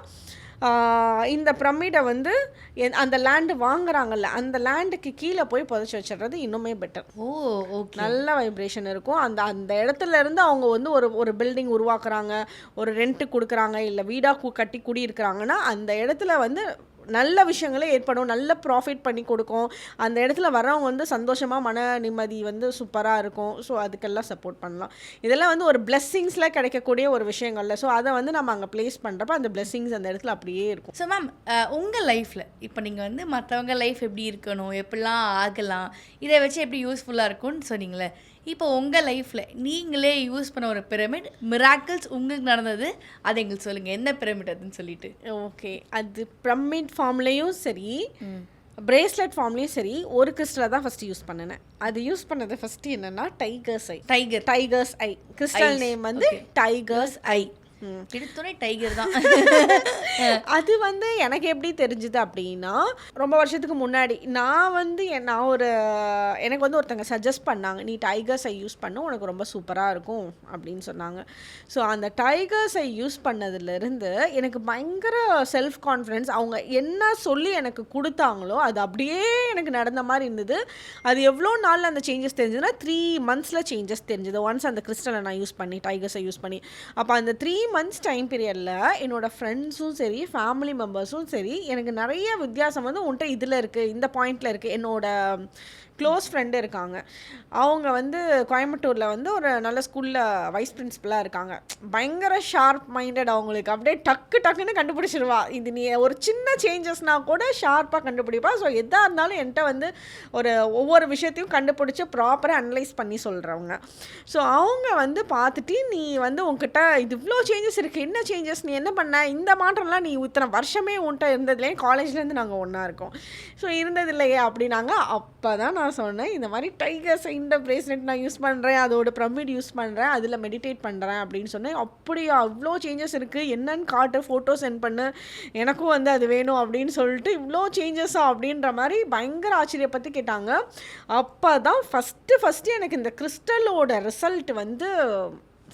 இந்த பிரமிடை வந்து அந்த லேண்டு வாங்குறாங்கல்ல அந்த லேண்டுக்கு கீழே போய் புதைச்சி வச்சிடுறது இன்னுமே பெட்டர் ஓ ஓகே நல்ல வைப்ரேஷன் இருக்கும். அந்த அந்த இடத்துல இருந்து அவங்க வந்து ஒரு ஒரு பில்டிங் உருவாக்குறாங்க ஒரு ரெண்ட்டு கொடுக்குறாங்க இல்லை வீடாக கட்டி குடியிருக்கிறாங்கன்னா அந்த இடத்துல வந்து நல்ல விஷயங்களே ஏற்படும் நல்ல ப்ராஃபிட் பண்ணி கொடுக்கும். அந்த இடத்துல வரவங்க வந்து சந்தோஷமாக மன நிம்மதி வந்து சூப்பராக இருக்கும். ஸோ அதுக்கெல்லாம் சப்போர்ட் பண்ணலாம். இதெல்லாம் வந்து ஒரு பிளெஸ்ஸிங்ஸில் கிடைக்கக்கூடிய ஒரு விஷயங்கள்ல. ஸோ அதை வந்து நம்ம அங்கே ப்ளேஸ் பண்ணுறப்ப அந்த பிளெஸ்ஸிங்ஸ் அந்த இடத்துல அப்படியே இருக்கும். ஸோ மேம் உங்கள் லைஃப்பில் இப்போ நீங்கள் வந்து மற்றவங்க லைஃப் எப்படி இருக்கணும் எப்படிலாம் ஆகலாம் இதை வச்சு எப்படி யூஸ்ஃபுல்லாக இருக்கும்னு சொன்னீங்களே இப்போ உங்கள் லைஃப்பில் நீங்களே யூஸ் பண்ண ஒரு பிரமிட் மிராக்கிள்ஸ் உங்களுக்கு நடந்தது அதை எங்களுக்கு சொல்லுங்கள் என்ன பிரமிட் அதுன்னு சொல்லிட்டு. ஓகே அது பிரமிட் ஃபார்ம்லேயும் சரி பிரேஸ்லெட் ஃபார்ம்லேயும் சரி ஒரு கிறிஸ்டலை தான் ஃபஸ்ட்டு யூஸ் பண்ணினேன். அது யூஸ் பண்ணது ஃபஸ்ட்டு என்னென்னா tiger's eye tiger tiger's eye crystal. Name வந்து. டைகர்ஸ் ஐ எடுத்தோடனே டைகர் தான். அது வந்து எனக்கு எப்படி தெரிஞ்சுது அப்படின்னா ரொம்ப வருஷத்துக்கு முன்னாடி நான் வந்து நான் ஒரு எனக்கு வந்து ஒருத்தங்க சஜஸ்ட் பண்ணாங்க நீ டைகர்ஸ் யூஸ் பண்ணு உனக்கு ரொம்ப சூப்பராக இருக்கும் அப்படின்னு சொன்னாங்க. ஸோ அந்த டைகர்ஸ் யூஸ் பண்ணதுலேருந்து எனக்கு பயங்கர செல்ஃப் கான்ஃபிடென்ஸ் அவங்க என்ன சொல்லி எனக்கு கொடுத்தாங்களோ அது அப்படியே எனக்கு நடந்த மாதிரி இருந்தது. அது எவ்வளோ நாளில் அந்த சேஞ்சஸ் தெரிஞ்சதுன்னா த்ரீ மந்த்ஸில் சேஞ்சஸ் தெரிஞ்சது. ஒன்ஸ் அந்த கிறிஸ்டலை நான் யூஸ் பண்ணி டைகர்ஸை யூஸ் பண்ணி. அப்போ அந்த த்ரீ மந்த்ஸ் டைம் பீரியடில் என்னோடய ஃப்ரெண்ட்ஸும் சரி ஃபேமிலி மெம்பர்ஸும் சரி எனக்கு நிறைய வித்தியாசம் வந்து உன்ட்ட இதில் இருக்குது இந்த பாயிண்டில் இருக்குது என்னோட க்ளோஸ் ஃப்ரெண்டு இருக்காங்க. அவங்க வந்து கோயம்புத்தூரில் வந்து ஒரு நல்ல ஸ்கூலில் வைஸ் பிரின்சிபலாக இருக்காங்க. பயங்கர ஷார்ப் மைண்டட் அவங்களுக்கு. அப்படியே டக்கு டக்குன்னு கண்டுபிடிச்சிருவா. இது நீ ஒரு சின்ன சேஞ்சஸ்னால் கூட ஷார்ப்பாக கண்டுபிடிப்பா. ஸோ எதாக இருந்தாலும் என்கிட்ட வந்து ஒரு ஒவ்வொரு விஷயத்தையும் கண்டுபிடிச்சி ப்ராப்பராக அனலைஸ் பண்ணி சொல்கிறவங்க ஸோ அவங்க வந்து பார்த்துட்டு நீ வந்து உங்ககிட்ட இது இவ்வளோ சேஞ்சஸ் இருக்குது என்ன சேஞ்சஸ் நீ என்ன பண்ண? இந்த மாற்றம்லாம் நீ இத்தனை வருஷமே உன்கிட்ட இருந்ததுலேயே காலேஜ்லேருந்து நாங்கள் ஒன்றா இருக்கோம். ஸோ இருந்ததில்லையே அப்படின்னாங்க. அப்போ தான் நான் நான் சொன்னேன் இந்த மாதிரி டைகர் சைண்ட பிரேஸ்லெட் நான் யூஸ் பண்ணுறேன் அதோட பிரமிட் யூஸ் பண்ணுறேன் அதில் மெடிடேட் பண்ணுறேன் அப்படின்னு சொன்னேன். அப்படியா அவ்வளோ சேஞ்சஸ் இருக்குது என்னன்னு காட்டு ஃபோட்டோ சென்ட் பண்ணு எனக்கும் வந்து அது வேணும் அப்படின்னு சொல்லிட்டு இவ்வளோ சேஞ்சஸா அப்படின்ற மாதிரி பயங்கர ஆச்சரியப்பட்டு கேட்டாங்க. அப்போ தான் ஃபஸ்ட்டு ஃபஸ்ட்டு எனக்கு இந்த கிறிஸ்டலோட ரிசல்ட் வந்து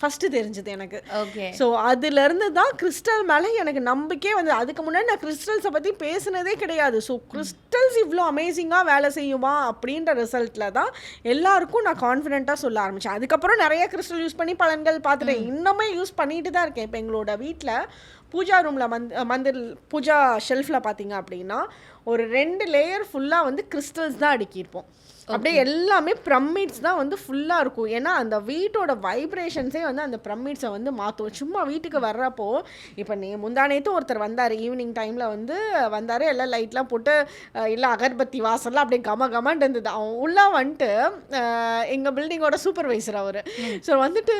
ஃபஸ்ட்டு தெரிஞ்சது எனக்கு. ஓகே ஸோ அதுலேருந்து தான் கிறிஸ்டல் மேலே எனக்கு நம்பிக்கையே வந்து அதுக்கு முன்னாடி நான் கிறிஸ்டல்ஸை பற்றி பேசுனதே கிடையாது. ஸோ கிறிஸ்டல்ஸ் இவ்வளோ அமேசிங்காக வேலை செய்யுமா அப்படின்ற ரிசல்ட்டில் தான் எல்லாருக்கும் நான் கான்ஃபிடென்ட்டாக சொல்ல ஆரம்பித்தேன் அதுக்கப்புறம் நிறைய கிறிஸ்டல் யூஸ் பண்ணி பலன்கள் பார்த்துட்டேன். இன்னுமே யூஸ் பண்ணிட்டு தான் இருக்கேன். இப்போ எங்களோட வீட்டில் பூஜா ரூமில் மந்த் மந்திர் பூஜா ஷெல்ஃபில் பார்த்தீங்க அப்படின்னா ஒரு ரெண்டு லேயர் ஃபுல்லாக வந்து கிறிஸ்டல்ஸ் தான் அடுக்கியிருப்போம். அப்படியே எல்லாமே பிரமிட்ஸ் தான் வந்து ஃபுல்லாக இருக்கும். ஏன்னா அந்த வீட்டோட வைப்ரேஷன்ஸே வந்து அந்த பிரமிட்ஸை வந்து மாற்றும் சும்மா வீட்டுக்கு வர்றப்போ இப்போ நீ முந்தானேத்து ஒருத்தர் வந்தார். ஈவினிங் டைமில் வந்து வந்தார். எல்லாம் லைட்லாம் போட்டு எல்லாம் அகர்பத்தி வாசல்லாம் அப்படியே கம கமன்னு இருந்தது. அவன் உள்ளே வந்துட்டு எங்கள் பில்டிங்கோட சூப்பர்வைசர் அவர். ஸோ வந்துட்டு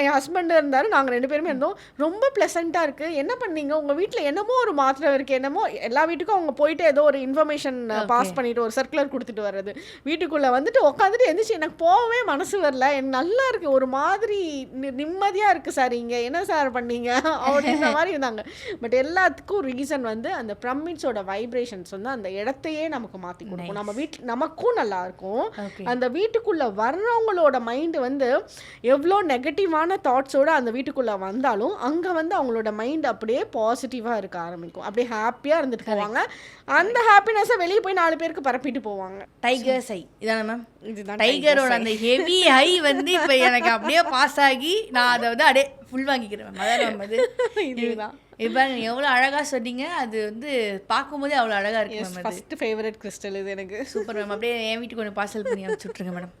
என் ஹஸ்பண்ட் இருந்தார். நாங்கள் ரெண்டு பேருமே இருந்தோம். ரொம்ப ப்ளசண்ட்டாக இருக்குது என்ன பண்ணீங்க? உங்கள் வீட்டில் என்னமோ ஒரு மாத்திரை இருக்குது என்னமோ எல்லா வீட்டுக்கும் அவங்க போயிட்டு ஏதோ ஒரு இன்ஃபர்மேஷன் பாஸ் பண்ணிட்டு ஒரு சர்க்குலர் கொடுத்துட்டு வர்றது. வீட்டுக்குள்ளே வந்துட்டு உட்காந்துட்டு எந்திரிச்சு எனக்கு போகவே மனசு வரல. எனக்கு நல்லா இருக்கு. ஒரு மாதிரி நி- நிம்மதியா இருக்கு சார் இங்க. என்ன சார் பண்ணீங்க? அப்படின்ற மாதிரி இருந்தாங்க. பட் எல்லாத்துக்கும் ரீசன் வந்து அந்த பிரமிட்ஸோட வைப்ரேஷன்ஸ் வந்து அந்த இடத்தையே நமக்கு மாத்தி கொடுக்கும். நம்ம வீட்டு நமக்கும் நல்லா இருக்கும். அந்த வீட்டுக்குள்ள வர்றவங்களோட மைண்டு வந்து எவ்வளோ நெகட்டிவான தாட்ஸோட அந்த வீட்டுக்குள்ள வந்தாலும் அங்க வந்து அவங்களோட மைண்ட் அப்படியே பாசிட்டிவா இருக்க ஆரம்பிக்கும். அப்படியே ஹாப்பியா இருந்துட்டு போவாங்க. அந்த ஹாப்பினஸை வெளியே போய் நாலு பேருக்கு பரப்பிட்டு போவாங்க. டைகர் ஐ இதானே மேம் இதுதான் டைகரோட அந்த ஹெவி ஹை வந்து இப்போ எனக்கு அப்படியே பாஸ் ஆகி நான் அதை வந்து அப்படியே ஃபுல் வாங்கிக்கிறேன் மேம் அதான் மேம் அது இதுதான். இப்போ எவ்வளோ அழகா சொன்னீங்க. அது வந்து பார்க்கும்போதே அவ்வளோ அழகா இருக்கு மேம் அது. ஃபர்ஸ்ட் ஃபேவரட் கிறிஸ்டல் இது எனக்கு. சூப்பர் மேம் அப்படியே என் வீட்டுக்கு ஒன்று பார்சல் பண்ணி அனுப்பிச்சு விட்ருங்க மேடம்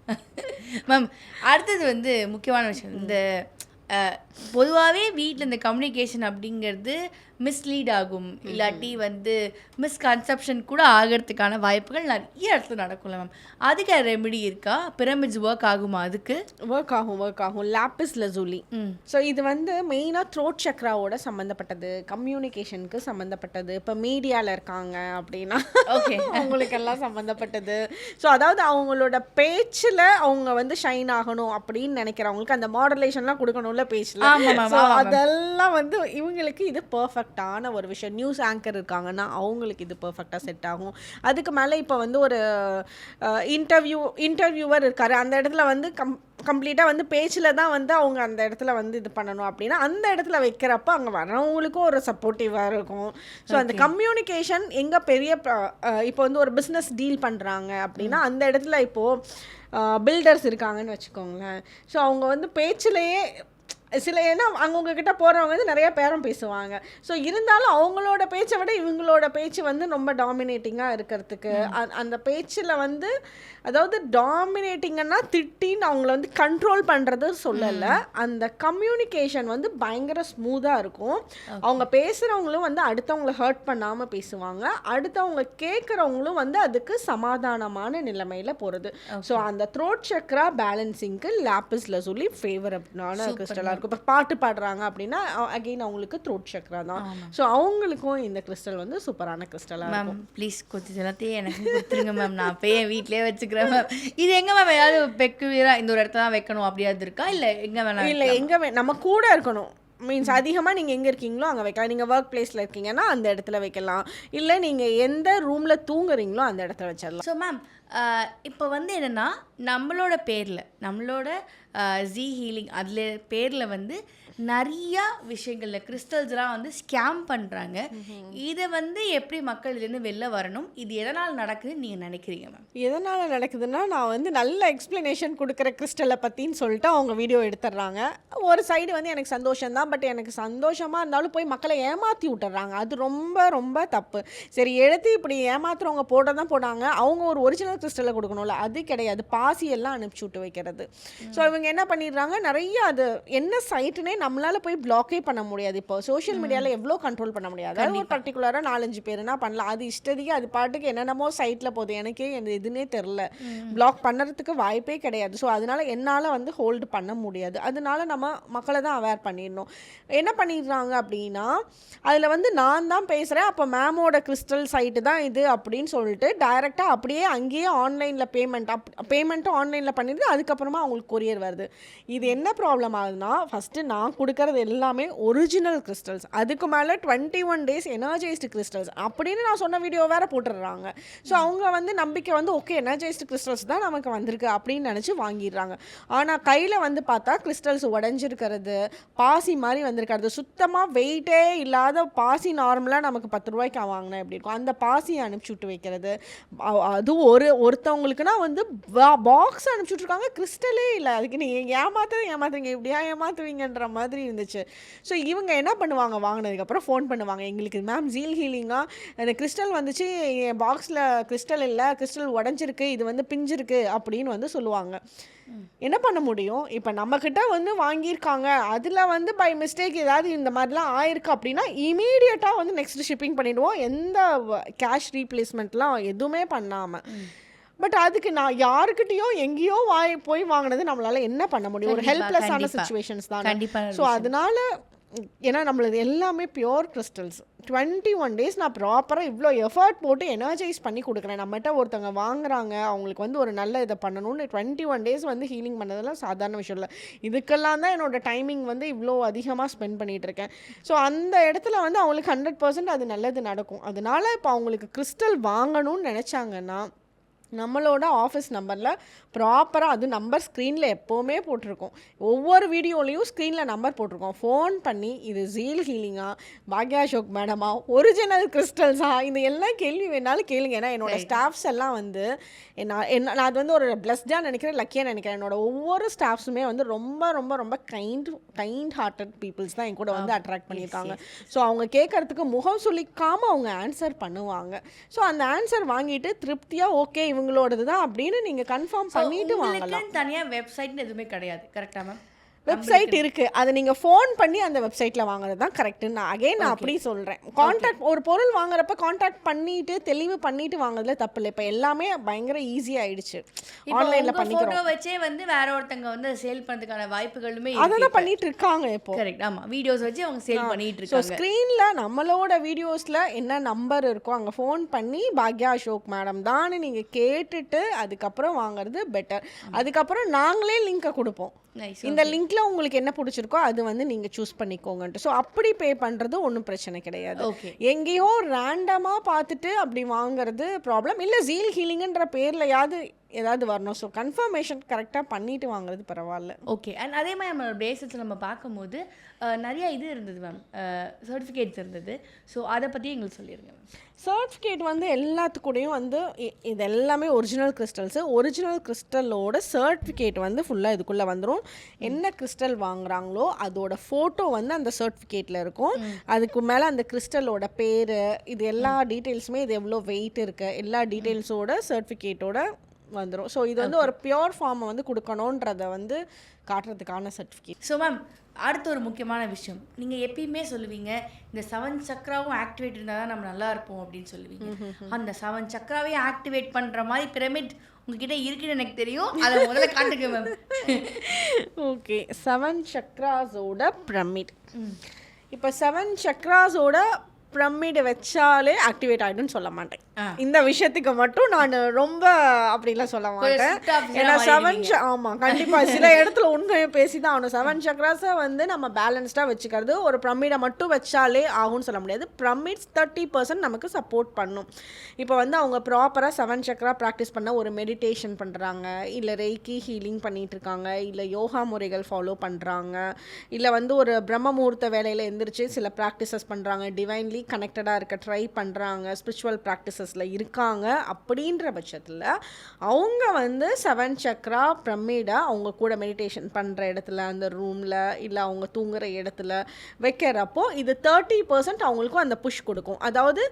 மேம் அடுத்தது வந்து முக்கியமான விஷயம். இந்த பொதுவாகவே வீட்டில் இந்த கம்யூனிகேஷன் அப்படிங்கிறது மிஸ்லீட் ஆகும். இல்லாட்டி வந்து மிஸ்கன்செப்ஷன் கூட ஆகிறதுக்கான வாய்ப்புகள் நிறைய இடத்துல நடக்கும்ல மேம் அதுக்கு ரெமெடி இருக்கா? பிரமிட்ஸ் ஒர்க் ஆகுமா அதுக்கு? ஒர்க் ஆகும் ஒர்க் ஆகும். லாப்பிஸ் லசூலி ஸோ இது வந்து மெயினாக த்ரோட் சக்ராவோட சம்மந்தப்பட்டது கம்யூனிகேஷனுக்கு சம்மந்தப்பட்டது இப்போ மீடியாவில் இருக்காங்க அப்படின்னா ஓகே அவங்களுக்கெல்லாம் சம்மந்தப்பட்டது ஸோ அதாவது அவங்களோட பேச்சில் அவங்க வந்து ஷைன் ஆகணும் அப்படின்னு நினைக்கிறவங்களுக்கு அந்த மாடலேஷன்லாம் கொடுக்கணும்ல பேச்சில். அதெல்லாம் வந்து இவங்களுக்கு இது பர்ஃபெக்டான ஒரு விஷயம். நியூஸ் ஆங்கர் இருக்காங்கன்னா அவங்களுக்கு இது பர்ஃபெக்டாக செட் ஆகும். அதுக்கு மேலே இப்போ வந்து ஒரு இன்டர்வியூ இன்டர்வியூவர் இருக்காரு. அந்த இடத்துல வந்து கம் கம்ப்ளீட்டாக வந்து பேச்சில் தான் வந்து அவங்க அந்த இடத்துல வந்து இது பண்ணணும் அப்படின்னா அந்த இடத்துல வைக்கிறப்ப அங்கே வரவங்களுக்கும் ஒரு சப்போர்ட்டிவாக இருக்கும். ஸோ அந்த கம்யூனிகேஷன் எங்கே பெரிய இப்போ வந்து ஒரு பிஸ்னஸ் டீல் பண்ணுறாங்க அப்படின்னா அந்த இடத்துல இப்போது பில்டர்ஸ் இருக்காங்கன்னு வச்சுக்கோங்களேன். ஸோ அவங்க வந்து பேச்சிலேயே சில ஏன்னா அவங்க கிட்ட போகிறவங்க வந்து நிறைய பேரம் பேசுவாங்க. ஸோ இருந்தாலும் அவங்களோட பேச்சை விட இவங்களோட பேச்சு வந்து ரொம்ப டாமினேட்டிங்காக இருக்கிறதுக்கு. அந்த பேச்சில் வந்து அதாவது டாமினேட்டிங்கன்னா திட்டின்னு அவங்கள வந்து கண்ட்ரோல் பண்ணுறது சொல்லலை. அந்த கம்யூனிகேஷன் வந்து பயங்கர ஸ்மூத்தாக இருக்கும். அவங்க பேசுகிறவங்களும் வந்து அடுத்தவங்கள ஹர்ட் பண்ணாமல் பேசுவாங்க. அடுத்தவங்க கேட்குறவங்களும் வந்து அதுக்கு சமாதானமான நிலைமையில் போகிறது ஸோ அந்த த்ரோட் சக்ரா பேலன்சிங்க்கு லாப்பிஸ்ல சொல்லி ஃபேவரபிளான கிறிஸ்டலாக இருக்கும். இப்போ பாட்டு பாடுறாங்க அப்படின்னா அகெயின் அவங்களுக்கு த்ரோட் சக்ரா தான். ஸோ அவங்களுக்கும் இந்த கிறிஸ்டல் வந்து சூப்பரான கிறிஸ்டலாக மேம் ப்ளீஸ் கொஞ்சம் எல்லாத்தையும் எனக்கு கொடுத்துருங்க மேம் நான் போய் என் வீட்லயே வச்சுக்கிறேன் மேம் இது எங்க மேம் ஏதாவது பெக்குவியராக இந்த ஒரு இடத்துல தான் வைக்கணும் அப்படியாவது இருக்கா? இல்லை எங்க வேணா இல்லை எங்கே நம்ம கூட இருக்கணும். மீன்ஸ் அதிகமாக நீங்கள் எங்கே இருக்கீங்களோ அங்கே வைக்கலாம். நீங்கள் ஒர்க் பிளேஸில் இருக்கீங்கன்னா அந்த இடத்துல வைக்கலாம். இல்லை நீங்கள் எந்த ரூமில் தூங்குறீங்களோ அந்த இடத்துல வச்சிடலாம். ஸோ மேம் இப்போ வந்து என்னென்னா நம்மளோட பேரில் நம்மளோட ஜி ஹீலிங் அதில் பேரில் வந்து நிறையா விஷயங்களில் கிறிஸ்டல்ஸ்லாம் வந்து ஸ்கேம் பண்ணுறாங்க இதை வந்து எப்படி மக்கள் இதுலேருந்து வெளில வரணும்? இது எதனால் நடக்குதுன்னு நீங்கள் நினைக்கிறீங்க மேம் எதனால் நடக்குதுன்னா நான் வந்து நல்ல எக்ஸ்ப்ளனேஷன் கொடுக்குற கிறிஸ்டலை பற்றின்னு சொல்லிட்டு அவங்க வீடியோ எடுத்துடுறாங்க. ஒரு சைடு வந்து எனக்கு சந்தோஷம் தான் பட் எனக்கு சந்தோஷமாக இருந்தாலும் போய் மக்களை ஏமாற்றி விட்டுறாங்க அது ரொம்ப ரொம்ப தப்பு. சரி எடுத்து இப்படி ஏமாத்துறவங்க போட தான் போடாங்க. அவங்க ஒரு ஒரிஜினல் கிறிஸ்டலை கொடுக்கணும்ல அது கிடையாது. பாசி எல்லாம் அனுப்பிச்சி விட்டு வைக்கிறது. ஸோ இவங்க என்ன பண்ணிடுறாங்க? நிறைய அது என்ன சைட்டுனே நம்மளால போய் பிளாக்கே பண்ண முடியாது இப்போ. சோஷியல் மீடியாவில் எவ்வளோ கண்ட்ரோல் பண்ண முடியாது அதாவது ஒரு பர்டிகுலராக நாலஞ்சு பேருனா பண்ணலாம்? அது இஷ்டத்துக்கு அது பாட்டுக்கு என்னென்னமோ சைட்டில் போகுது. எனக்கே எந்த இதுனே தெரில பிளாக் பண்ணுறதுக்கு வாய்ப்பே கிடையாது. ஸோ அதனால என்னால் வந்து ஹோல்டு பண்ண முடியாது. அதனால நம்ம மக்களை தான் அவேர் பண்ணிடணும். என்ன பண்ணிடுறாங்க அப்படின்னா அதில் வந்து நான் தான் பேசுகிறேன் அப்போ மேமோட கிறிஸ்டல் சைட்டு தான் இது அப்படின்னு சொல்லிட்டு டைரெக்டாக அப்படியே அங்கேயே ஆன்லைனில் பேமெண்ட் அப் பேமெண்ட்டும் ஆன்லைனில் பண்ணிட்டு அதுக்கப்புறமா அவங்களுக்கு கொரியர் வருது. இது என்ன ப்ராப்ளம் ஆகுதுன்னா ஃபஸ்ட்டு நான் கொடுக்கறது எல்லாமே ஒரிஜினல் கிறிஸ்டல்ஸ் அதுக்கு மேலே twenty one days energised crystals அப்படின்னு நான் சொன்ன வீடியோ வேறு போட்டுடுறாங்க. ஸோ அவங்க வந்து நம்பிக்கை வந்து ஓகே எனர்ஜைஸ்டு கிறிஸ்டல்ஸ் தான் நமக்கு வந்திருக்கு அப்படின்னு நினச்சி வாங்கிடுறாங்க. ஆனால் கையில் வந்து பார்த்தா கிறிஸ்டல்ஸ் உடஞ்சிருக்கிறது பாசி மாதிரி வந்திருக்கிறது. சுத்தமாக வெயிட்டே இல்லாத பாசி நார்மலாக நமக்கு பத்து ரூபாய்க்கு வாங்கினா எப்படி இருக்கும். அந்த பாசியை அனுப்பிச்சி விட்டு வைக்கிறது. அது அதுவும் ஒரு ஒருத்தவங்களுக்குனா வந்து பாக்ஸ் அனுப்பிச்சுட்ருக்காங்க கிறிஸ்டலே இல்லை. அதுக்கு நீங்கள் ஏமாத்துறது ஏமாத்துறீங்க. இப்படியா ஏமாத்துவீங்கன்ற மாதிரி இருந்துச்சு. ஸோ இவங்க என்ன பண்ணுவாங்க? வாங்கினதுக்கப்புறம் ஃபோன் பண்ணுவாங்க. எங்களுக்கு மேம் ஜீல் ஹீலிங்காக அந்த கிறிஸ்டல் வந்துச்சு. என் பாக்ஸில் கிறிஸ்டல் இல்லை. கிறிஸ்டல் உடஞ்சிருக்கு. இது வந்து பிஞ்சிருக்கு அப்படின்னு வந்து சொல்லுவாங்க. என்ன பண்ண முடியும்? இப்போ நம்மக்கிட்ட வந்து வாங்கியிருக்காங்க. அதில் வந்து பை மிஸ்டேக் ஏதாவது இந்த மாதிரிலாம் ஆயிருக்கு அப்படின்னா இமீடியட்டாக வந்து நெக்ஸ்ட் ஷிப்பிங் பண்ணிவிடுவோம் எந்த கேஷ் ரீப்ளேஸ்மெண்ட்லாம் எதுவுமே பண்ணாமல் பட் அதுக்கு நான் யாருக்கிட்டயோ எங்கேயோ வாய் போய் வாங்கினது நம்மளால என்ன பண்ண முடியும்? ஒரு ஹெல்ப்லெஸ்ஸான. சுச்சுவேஷன்ஸ் தான். ஸோ அதனால ஏன்னா நம்மளது எல்லாமே pure crystals twenty one days நான் ப்ராப்பராக இவ்வளோ எஃபர்ட் போட்டு எனர்ஜைஸ் பண்ணி கொடுக்குறேன். நம்மகிட்ட ஒருத்தவங்க வாங்குறாங்க அவங்களுக்கு வந்து ஒரு நல்ல இதை பண்ணணும்னு டுவெண்ட்டி ஒன் டேஸ் வந்து ஹீலிங் பண்ணதெல்லாம் சாதாரண விஷயம் இல்லை. இதுக்கெல்லாம் தான் என்னோட டைமிங் வந்து இவ்வளோ அதிகமாக ஸ்பெண்ட் பண்ணிட்டு இருக்கேன். ஸோ அந்த இடத்துல வந்து அவங்களுக்கு ஹண்ட்ரட் பர்சன்ட் அது நல்லது நடக்கும். அதனால இப்போ அவங்களுக்கு கிறிஸ்டல் வாங்கணும்னு நினச்சாங்கன்னா நம்மளோட ஆஃபீஸ் நம்பரில் ப்ராப்பராக அது நம்பர் ஸ்க்ரீனில் எப்போவுமே போட்டிருக்கோம். ஒவ்வொரு வீடியோலையும் ஸ்க்ரீனில் நம்பர் போட்டிருக்கோம். ஃபோன் பண்ணி இது ஜீல் ஹீலிங்கா பாக்யா அசோக் மேடமா ஒரிஜினல் கிறிஸ்டல்ஸா இந்த எல்லா கேள்வி வேணாலும் கேளுங்க. ஏன்னா என்னோட ஸ்டாஃப்ஸ் எல்லாம் வந்து நான் என்ன நான் அது வந்து ஒரு பிளஸ்டாக நினைக்கிறேன் லக்கியாக நினைக்கிறேன். என்னோட ஒவ்வொரு ஸ்டாஃப்ஸுமே வந்து ரொம்ப ரொம்ப ரொம்ப கைண்ட் கைண்ட் ஹார்ட்டட் பீப்புள்ஸ் தான் என் கூட வந்து அட்ராக்ட் பண்ணியிருக்காங்க. ஸோ அவங்க கேட்கறதுக்கு முகம் சுளிக்காமல் அவங்க ஆன்சர் பண்ணுவாங்க. ஸோ அந்த ஆன்சர் வாங்கிட்டு திருப்தியாக ஓகே இவங்களோடது தான் அப்படின்னு நீங்கள் கன்ஃபார்ம் பண்ணிட்டு வாங்கலாம். உங்களுக்குன்னு தனியா வெப்சைட்னு எதுவுமே கிடையாது. கரெக்டா மேம் வெப்சைட் இருக்கு. அதை நீங்க ஃபோன் பண்ணி அந்த வெப்சைட்ல வாங்குறது தான் கரெக்ட் நான் அகைன் நான் அப்படி சொல்றேன். காண்டாக்ட் ஒரு பொருள் வாங்குறப்ப காண்டாக்ட் பண்ணிட்டு தெளிவு பண்ணிட்டு வாங்குறதுல தப்பு இல்லை. இப்போ எல்லாமே பயங்கர ஈஸி ஆயிடுச்சு. ஆன்லைன்ல உங்க பண்ணிக்கிறோம். போட்டோ வச்சே வந்து வேற ஒருத்தங்க வந்து சேல் பண்றதுக்கான வாய்ப்புகளுமே அதை தான் பண்ணிட்டு இருக்காங்க இப்போ. கரெக்ட் ஆமா. வீடியோஸ் வச்சு அவங்க சேல் பண்ணிட்டு இருக்காங்க. ஸ்க்ரீனில் நம்மளோட வீடியோஸில் என்ன நம்பர் இருக்கோ அங்கே ஃபோன் பண்ணி பாக்யா அசோக் மேடம் தான் நீங்கள் கேட்டுட்டு அதுக்கப்புறம் வாங்குறது பெட்டர் அதுக்கப்புறம் நாங்களே லிங்கை கொடுப்போம். இந்த லிங்க்ல உங்களுக்கு என்ன பிடிச்சிருக்கோ அது வந்து நீங்கள் சூஸ் பண்ணிக்கோங்கன்ட்டு. ஸோ அப்படி பே பண்ணுறது ஒன்றும் பிரச்சனை கிடையாது. எங்கேயோ ரேண்டமாக பார்த்துட்டு அப்படி வாங்குறது ப்ராப்ளம் இல்லை ஜீல் ஹீலிங்குன்ற பேர்லையாவது ஏதாவது வரணும். ஸோ கன்ஃபர்மேஷன் கரெக்டாக பண்ணிட்டு வாங்குறது பரவாயில்ல. ஓகே அண்ட் அதே மாதிரி நம்ம பேசிக்ஸ் நம்ம பார்க்கும்போது நிறைய இது இருந்தது மேம் சர்டிஃபிகேட்ஸ் இருந்தது. ஸோ அதை பற்றி எங்களுக்கு சொல்லிடுங்க மேம் சர்டிஃபிகேட் வந்து எல்லாத்துக்கூடயும் வந்து இது எல்லாமே ஒரிஜினல் கிறிஸ்டல்ஸு ஒரிஜினல் கிறிஸ்டலோட சர்டிஃபிகேட் வந்து ஃபுல்லாக இதுக்குள்ளே வந்துடும் என்ன கிறிஸ்டல் வாங்குறாங்களோ அதோட ஃபோட்டோ வந்து அந்த சர்டிஃபிகேட்டில் இருக்கும். அதுக்கு மேலே அந்த கிறிஸ்டலோட பேர் இது எல்லா டீட்டெயில்ஸுமே இது எவ்வளோ வெயிட் இருக்கு எல்லா டீட்டெயில்ஸோட சர்டிஃபிகேட்டோட வந்துடும் ஸோ இது வந்து ஒரு பியோர் ஃபார்மை வந்து கொடுக்கணுன்றத வந்து காட்டுறதுக்கான சர்டிஃபிகேட் ஸோ மேம் அடுத்த ஒரு முக்கியமான விஷயம். நீங்கள் எப்பயுமே சொல்லுவீங்க இந்த செவன் சக்ராவும் ஆக்டிவேட் இருந்தால் தான் நம்ம நல்லா இருப்போம் அப்படின்னு சொல்லுவீங்க. அந்த செவன் சக்ராவையும் ஆக்டிவேட் பண்ணுற மாதிரி பிரமிட் உங்ககிட்ட இருக்குன்னு எனக்கு தெரியும். அதை முதல்ல காட்டுங்க மேம் ஓகே செவன் சக்ராஸோட பிரமிட் இப்போ செவன் சக்ராஸோட பிரமிட் வச்சாலே ஆக்டிவேட் ஆகிடும்னு சொல்ல மாட்டேன். இந்த விஷயத்துக்கு மட்டும் நான் ரொம்ப அப்படிலாம் சொல்ல மாட்டேன். ஏன்னா செவன். ஆமாம் கண்டிப்பாக சில இடத்துல உண்மையை பேசி தான் ஆகணும் செவன் சக்ராஸை வந்து நம்ம பேலன்ஸ்டாக வச்சுக்கிறது ஒரு பிரமிடை மட்டும் வச்சாலே ஆகும்னு சொல்ல முடியாது. பிரமிட்ஸ் தேர்ட்டி பர்சன்ட் நமக்கு சப்போர்ட் பண்ணும். இப்போ வந்து அவங்க ப்ராப்பராக செவன் சக்ரா ப்ராக்டிஸ் பண்ண ஒரு மெடிடேஷன் பண்ணுறாங்க இல்லை ரெய்கி ஹீலிங் பண்ணிட்டு இருக்காங்க இல்லை யோகா முறைகள் ஃபாலோ பண்ணுறாங்க இல்லை வந்து ஒரு பிரம்ம முகூர்த்த வேலையில் எந்திரிச்சு சில ப்ராக்டிசஸ் பண்ணுறாங்க டிவைன்லி கனெக்டடாக இருக்க ட்ரை பண்ணுறாங்க ஸ்பிரிச்சுவல் ப்ராசஸில் இருக்காங்க அப்படின்ற பட்சத்தில் அவங்க வந்து செவன் சக்ரா பிரமிடா அவங்க கூட மெடிடேஷன் பண்ணுற இடத்துல அந்த ரூமில் இல்லை அவங்க தூங்குற இடத்துல வைக்கிறப்போ இது தேர்ட்டி பர்சன்ட் அவங்களுக்கும் அந்த புஷ் கொடுக்கும். அதாவது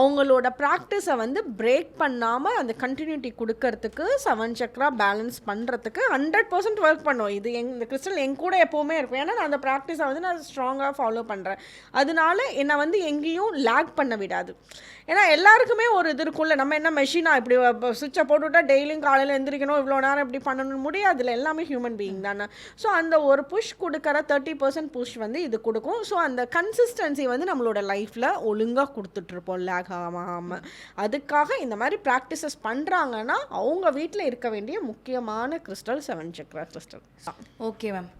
அவங்களோட ப்ராக்டிஸை வந்து பிரேக் பண்ணாமல் அந்த கண்டினியூட்டி கொடுக்கறதுக்கு செவன் சக்ரா பேலன்ஸ் பண்ணுறதுக்கு ஹண்ட்ரட் பர்சன்ட் ஒர்க் பண்ணும். இது எங் இந்த கிறிஸ்டல் என் கூட எப்போவுமே இருக்கும். ஏன்னா நான் அந்த ப்ராக்டிஸை வந்து நான் ஸ்ட்ராங்காக ஃபாலோ பண்ணுறேன் அதனால என்னை வந்து எங்கேயும் லேக் பண்ண விடாது. ஏன்னா எல்லாருக்குமே ஒரு இது இருக்கும்ல நம்ம என்ன மெஷினா இப்படி சுவிட்சை போட்டுவிட்டா டெய்லியும் காலையில் எந்திரிக்கணும் இவ்வளோ நேரம் இப்படி பண்ணணும் முடியாதுல்ல எல்லாமே ஹியூமன் பீயிங் தானே. ஸோ அந்த ஒரு புஷ் கொடுக்குற தேர்ட்டி பர்சன்ட் புஷ் வந்து இது கொடுக்கும். ஸோ அந்த கன்சிஸ்டன்சி வந்து நம்மளோட லைஃப்பில் ஒழுங்காக கொடுத்துட்ருப்போம் லேக் ஆகாமல் அதுக்காக இந்த மாதிரி ப்ராக்டிசஸ் பண்ணுறாங்கன்னா அவங்க வீட்டில் இருக்க வேண்டிய முக்கியமான crystal seven chakra crystal okay ma'am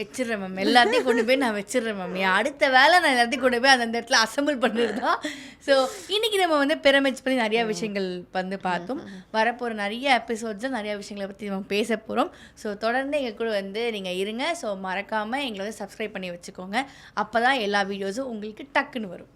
வச்சிடுறேன் மேம் எல்லாத்தையும் கொண்டு போய் நான் வச்சிடுறேன் மேம் என் அடுத்த வேலை நான் எல்லாத்தையும் கொண்டு போய் அந்த இடத்துல அசம்பிள் பண்ணுறது தான் ஸோ இன்னைக்கு நம்ம வந்து பிரமிட்ஸ் பற்றி நிறைய விஷயங்கள் வந்து பார்த்தோம். வரப்போகிற நிறைய எபிசோட்ஸில் நிறைய விஷயங்களை பற்றி நம்ம பேச போகிறோம் ஸோ தொடர்ந்து எங்கள் கூட வந்து நீங்கள் இருங்க. ஸோ மறக்காமல் எங்களை வந்து சப்ஸ்கிரைப் பண்ணி வச்சுக்கோங்க. அப்போ தான் எல்லா வீடியோஸும் உங்களுக்கு டக்குன்னு வரும்.